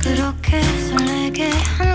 그렇게 설레게 한